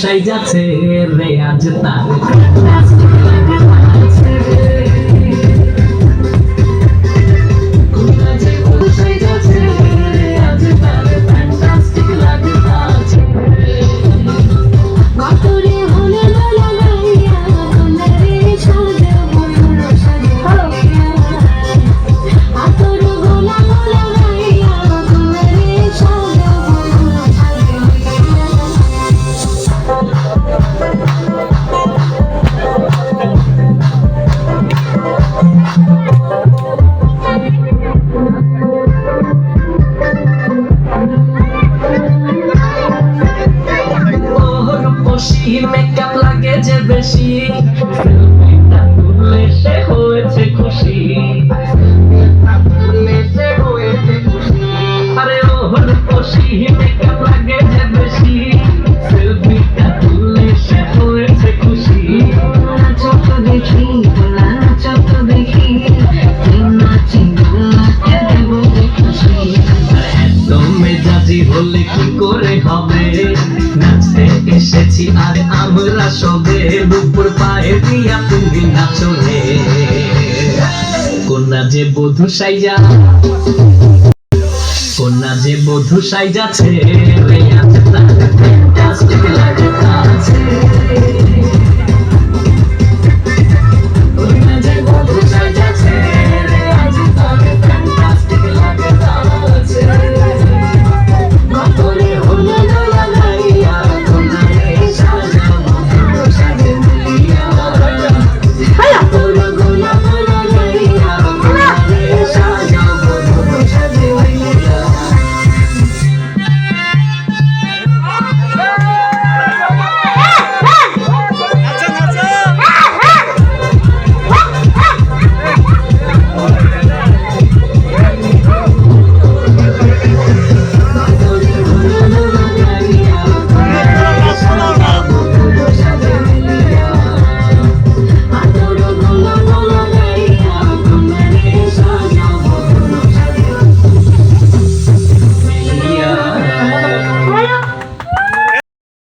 সাইজাছে রে আজ তার। মেকআপ যে বেশি। সেলফিটা সে হয়েছে খুশি। এসেছি আর আমরা সবে দুপুর পায়ে দিয়া তুমি নাচলে কন্যা যে বধু সাইজা, কন্যা যে বধু সাইজাছে